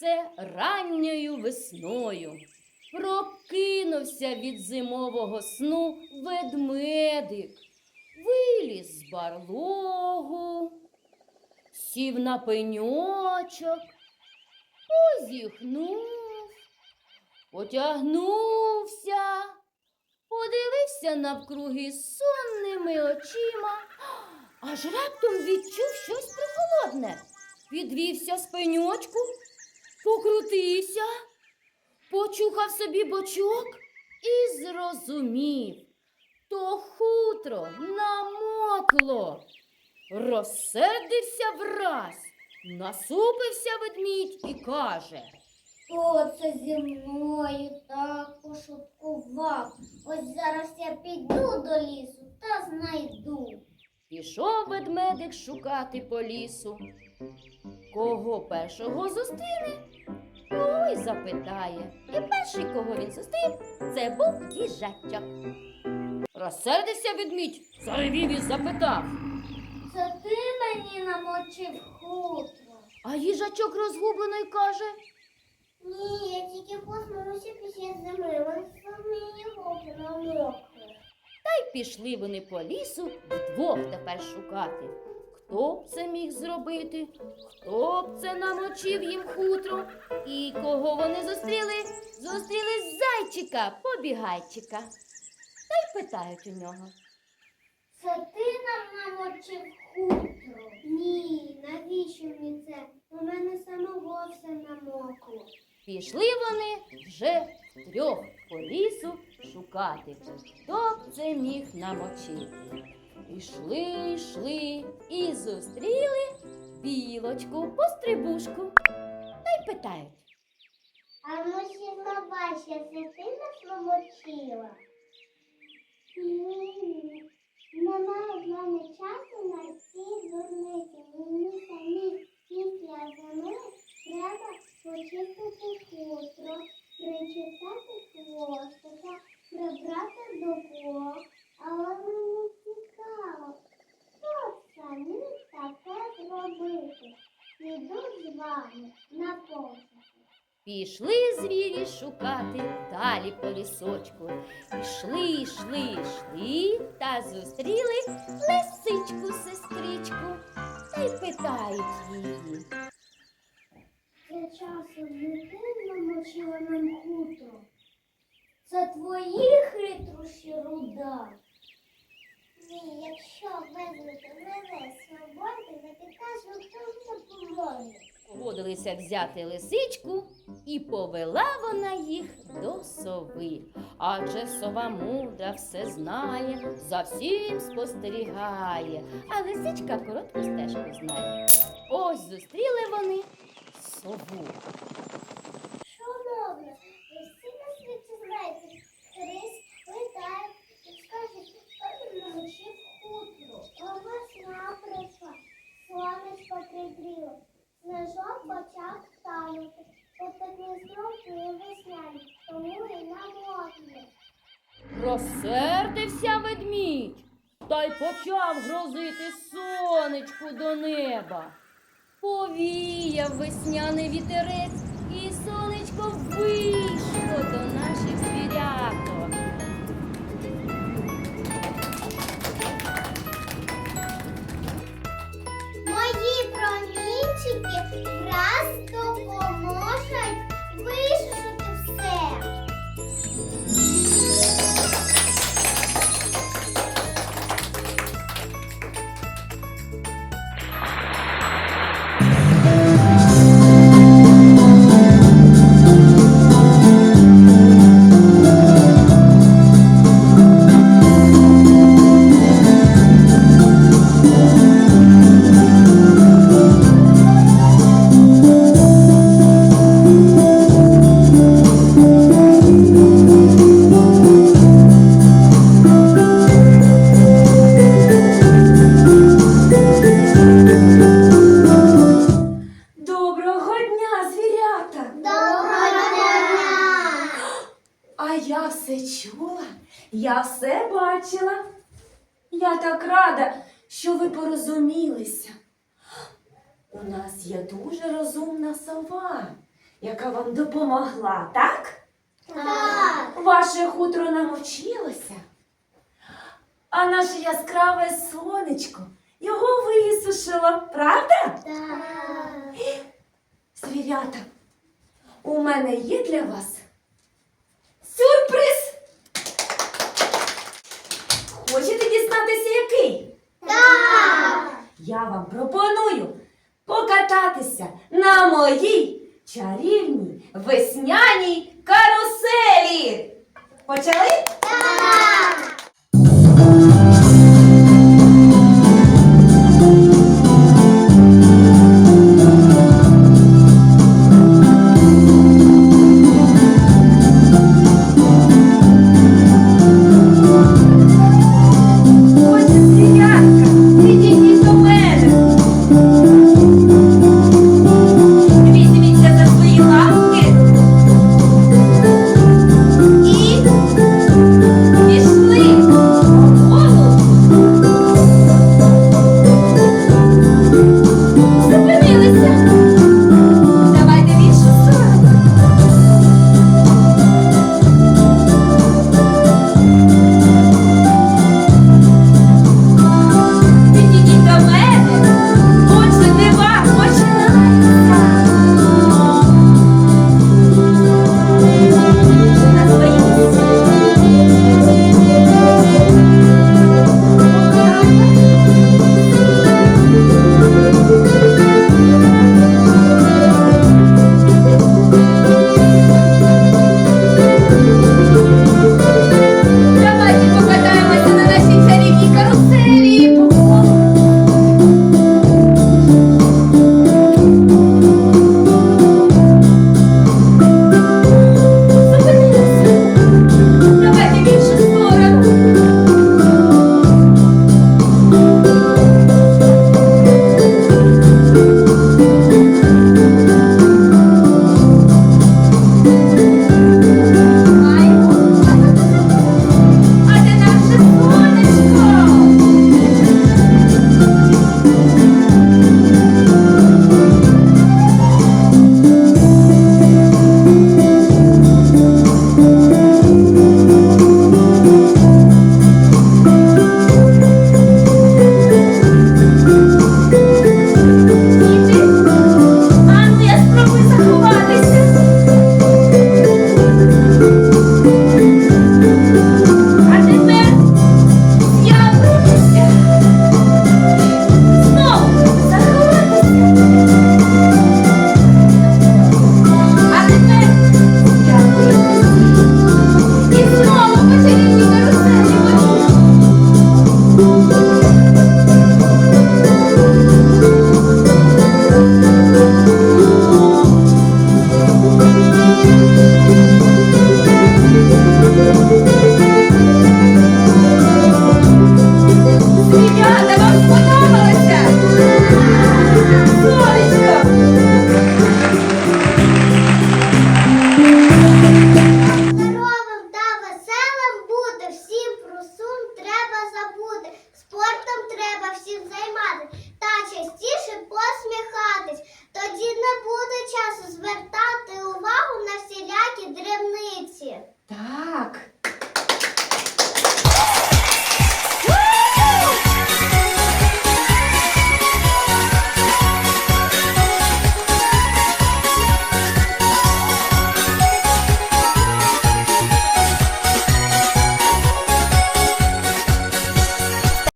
це ранньою весною. Прокинувся від зимового сну ведмедик, виліз з барлогу, сів на пеньочок, позіхнув, потягнувся, подивився навкруги сонними очима, аж раптом відчув щось прохолодне. Підвівся з пеньочку, покрутився, почухав собі бочок і зрозумів, то хутро намокло. Розсердився враз, насупився ведмідь і каже. Хто це зі мною так пошуткував? Ось зараз я піду до лісу та знайду. Пішов ведмедик шукати по лісу. Кого першого зустріне, того й запитає. І перший, кого він зустрів, це був їжачок. Розсердився ведмідь, заревів і запитав. Це ти мені намочив хутро? А їжачок розгублено й каже. Ні, я тільки посмируся після зими, вон самі хутро намокли. Та й пішли вони по лісу вдвох тепер шукати. Хто б це міг зробити, хто б це намочив їм хутро, і кого вони зустріли? Зустріли зайчика, побігайчика. Та й питають у нього. Це ти нам намочив хутро? Ні, навіщо мені це? У мене самого все намокло. Пішли вони вже втрьох по лісу шукати, хто б це міг намочити. Ішли, йшли і зустріли білочку, пострибушку. Та й питають. А може бабася, це ти нас намочила? Ні, немає в мене часу на ці дурниці. Мені самі після зими треба почистити хутро, причесати хвостика, прибрати докох. Але мені цікаво, хто це міг таке зробити? Піду з вами на пошуки. Пішли звірі шукати далі по лісочку. Ішли, йшли, йшли та зустріли лисичку, сестричку. Та й питають її. Я часом не ти намочила нам хутро. Це твої хитрощі руда. Ні, якщо визнати мене свободи, не підкажу, хто мені допоможе. Погодилися взяти лисичку, і повела вона їх до сови. Адже сова мудра все знає, за всім спостерігає, а лисичка коротку стежку знає. Ось зустріли вони сову. Шановна, ви всі на світі знаєте, Христ летає і скаже, хто він намочив хутро. А весна прийшла, сонечко пригріло, снежок почав танути. Потекли строки і весняні, тому і намокли. Розсердився ведмідь та й почав грозити сонечку до неба. Повіяв весняний вітерець, і сонечко вийшло до наших я все чула, я все бачила. Я так рада, що ви порозумілися. У нас є дуже розумна сова, яка вам допомогла, так? Так. Ваше хутро намочилося, а наше яскраве сонечко його висушило, правда? Так. Звірята, у мене є для вас сюрприз. Хочете дізнатися, який? Так. Я вам пропоную покататися на моїй чарівній весняній каруселі. Почали?